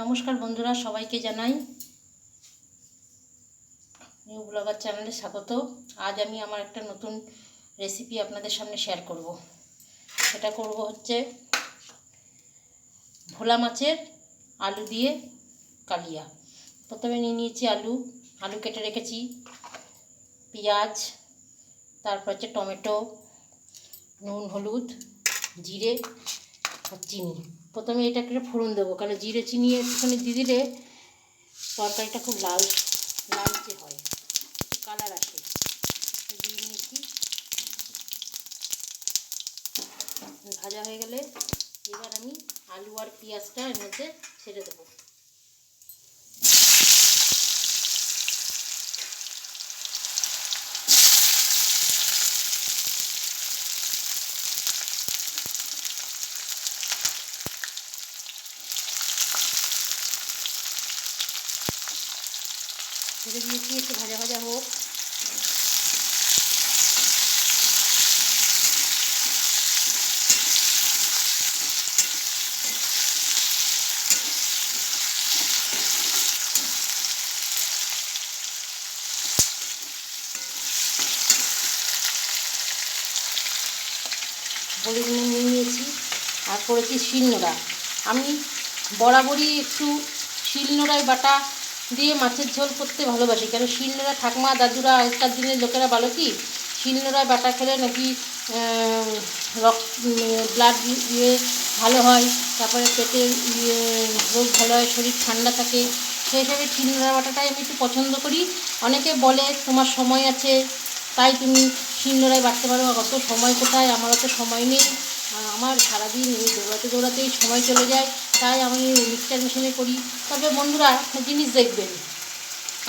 নমস্কার বন্ধুরা, সবাইকে জানাই নিউ ব্লগার চ্যানেলে স্বাগত। আজ আমি আমার একটা নতুন রেসিপি আপনাদের সামনে শেয়ার করব। সেটা করব হচ্ছে ভোলা মাছের আলু দিয়ে কালিয়া। প্রথমে নিয়ে নিয়েছি আলু আলু কেটে রেখেছি, পেঁয়াজ, তারপর হচ্ছে টমেটো, নুন, হলুদ, জিরে আর চিনি। প্রথমে এটাকে ফোড়ন দেবো কারণ জিরে চিনি একটুখানি দিয়ে দিলে তরকারিটা খুব লাল লালচে হয় কালার আসে। দিয়ে নিয়েছি। ভাজা হয়ে গেলে এবার আমি আলু আর পেঁয়াজটা এর মধ্যে ছেড়ে দেবো। ছেড়ে দিয়েছি, একটু ভাজা ভাজা হোক। নিয়ে নিয়েছি, আর করেছি শিলনোড়া। আমি বরাবরই একটু শিলনোড়ায় বাটা দিয়ে মাছের ঝোল করতে ভালোবাসি। কেন শিলনোড়া ঠাকমা, দাদুরা, আগেকার দিনের লোকেরা বলো কি? শিলনোড়ায় বাটা খেলে নাকি রক্ত ব্লাড ইয়ে ভালো হয়, তারপরে পেটে ইয়ে রোগ ভালো হয়, শরীর ঠান্ডা থাকে। সেই হিসাবে শিলনোড়া বাটাটাই আমি একটু পছন্দ করি। অনেকে বলে, তোমার সময় আছে। তাই তুমি শিলনোড়ায় বাটতে পারো অত সময় কোথায়? আমার অত সময় নেই। আমার সারাদিন এই দৌড়াতে দৌড়াতেই সময় চলে যায়, তাই আমি মিক্সচার মেশিনে করি। তবে বন্ধুরা, একটা জিনিস দেখবেন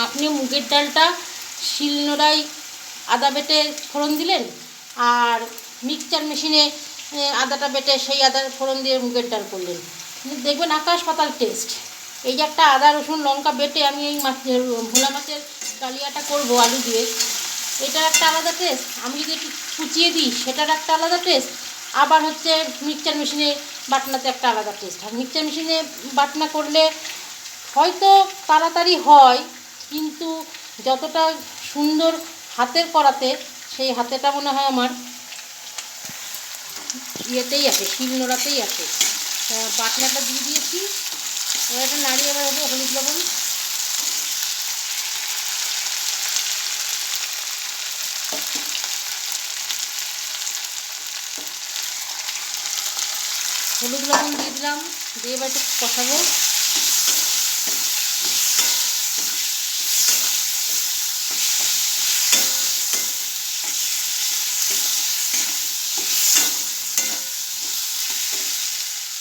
আপনি মুগের ডালটা শিলনোড়ায় আদা বেটে ফোড়ন দিলেন, আর মিক্সচার মেশিনে আদাটা বেটে সেই আদা ফোড়ন দিয়ে মুগের ডাল করলেন। দেখবেন আকাশ পাতাল টেস্ট এই যে একটা আদা, রসুন, লঙ্কা বেটে আমি এই মাছের ভোলা মাছের কালিয়াটা করব আলু দিয়ে এটার একটা আলাদা টেস্ট আমি যদি একটু কুচিয়ে দিই, সেটার একটা আলাদা টেস্ট আবার হচ্ছে মিক্সচার মেশিনে বাটনাতে একটা আলাদা টেস্ট হয়। মিক্সচার মেশিনে বাটনা করলে হয়তো তাড়াতাড়ি হয়, কিন্তু যতটা সুন্দর হাতের করাতে, সেই হাতেটা মনে হয় আমার ইয়েতেই আসে শিলনোড়াতেই আসে তা বাটনাটা দিয়ে দিয়েছি, এবার এটা নাড়িয়ে হলুদ লবণ হলুদ লবণ দিয়ে দিলাম দিয়ে এবার একটু কষাবো।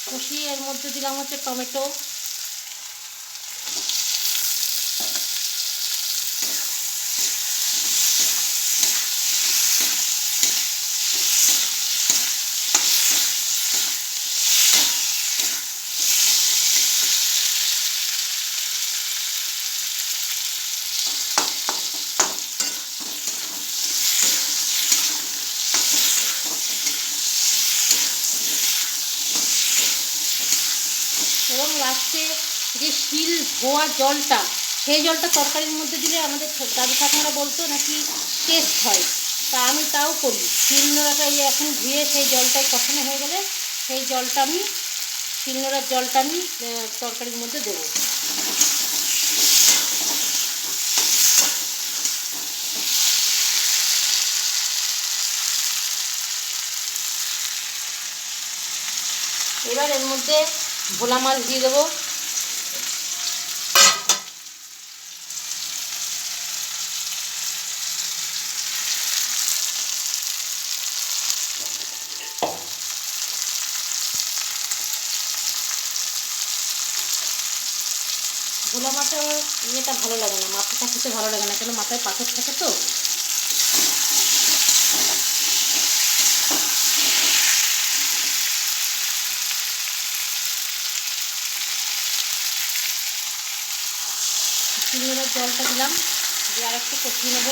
কষিয়ে এর মধ্যে দিলাম হচ্ছে টমেটো। লাস্টে যে শিল ধোয়া জলটা, সেই জলটা তরকারির মধ্যে দিলে আমাদের দাদু ঠাকুমারা বলতো নাকি টেস্ট হয়। তা আমি তাও করি। শিলনোড়াটা এই এখন ধুয়ে সেই জলটাই কষানো হয়ে গেলে সেই জলটা আমি, শিলনোড়ার জলটা আমি তরকারির মধ্যে দেবো। এবার এর মধ্যে ভোলা মাছ দিয়ে দেবো। ভোলা মাছের ইয়েটা ভালো লাগে না, মাথাটা খেতে ভালো লাগে না, কেন মাথায় পাথর থাকে তো? চিংড়ির জলটা দিলাম, দিয়ে আর একটু কষিয়ে নেব।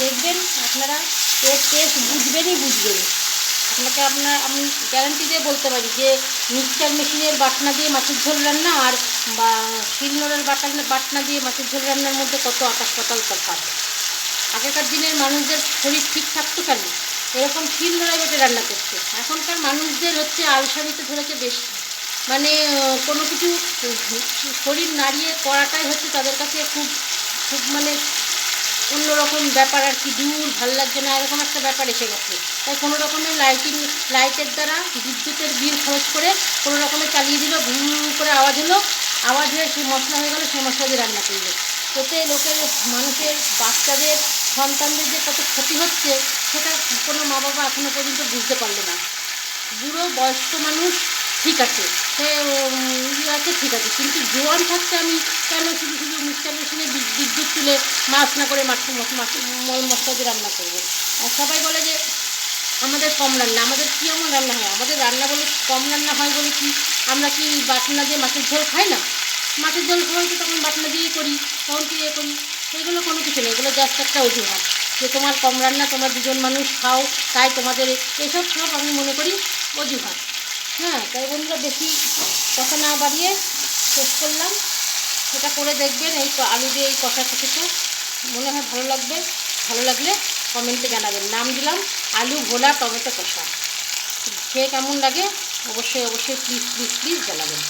দেখবেন আপনারা টেস্ট টেস্ট বুঝবেনই বুঝবেন। আপনাকে আপনার, আমি গ্যারান্টি দিয়ে বলতে পারি যে মিক্সচার মেশিনের বাটনা দিয়ে মাছের ঝোল রান্না আর বা শিলনোড়ার বাটনা বাটনা দিয়ে মাছের ঝোল রান্নার মধ্যে কত আকাশ পাতাল তফাৎ আগেকার দিনের মানুষদের শরীর ঠিক থাকতো কেন? এরকম শিলনোড়ায় বেটে রান্না করছে এখনকার মানুষদের হচ্ছে আলসারিতে ধরেছে বেশি মানে কোনো কিছু শরীর নাড়িয়ে করাটাই হচ্ছে তাদের কাছে খুব খুব মানে অন্যরকম ব্যাপার আর কি, দূর, ভালো লাগছে না, এরকম একটা ব্যাপার এসে গেছে। তাই কোনো রকমের লাইটিং লাইটের দ্বারা বিদ্যুতের বিল খরচ করে কোনো রকমে চালিয়ে দিল ভু করে আওয়াজ হলো আওয়াজ হয়ে সেই মশলা হয়ে গেলো সেই মশলা দিয়ে রান্না করল। তাতে লোকের মানুষের, বাচ্চাদের, সন্তানদের যে কত ক্ষতি হচ্ছে, সেটা কোনো মা বাবা এখনও পর্যন্ত বুঝতে পারল না। বুড়ো বয়স্ক মানুষ ঠিক আছে। সে ইয়ে আছে, ঠিক আছে। কিন্তু জোয়ান থাকতে আমি কেন শুধু শুধু মিক্সচার মেশিনে বিদ্যুৎ তুলে মাছ না করে মাছ মল মশলা দিয়ে রান্না করব। আর সবাই বলে যে আমাদের কম রান্না, আমাদের কী এমন রান্না হয়? আমাদের রান্না বলে কম রান্না হয় বলে কি আমরা কি বাটনা দিয়ে মাছের ঝোল খাই না? মাছের ঝোল খাওয়াই তো তখন বাটনা দিয়েই করি, তখন কি ইয়ে করি? সেগুলো কোনো কিছু নেই, এগুলো জাস্ট একটা অজুহাত যে তোমার কম রান্না, তোমরা দুজন মানুষ খাও, তাই তোমাদের এসব সব আমি মনে করি অজুহাত। হ্যাঁ তাই বন্ধুরা বেশি কথা না বাড়িয়ে শেষ করলাম। সেটা করে দেখবেন এই আলু দিয়ে এই কষা কষেছে মনে হয় ভালো লাগবে, ভালো লাগলে কমেন্টে জানাবেন। নাম দিলাম, আলু ভোলা টমেটো কষা। খেয়ে কেমন লাগে অবশ্যই অবশ্যই প্লিজ প্লিজ প্লিজ জানাবেন।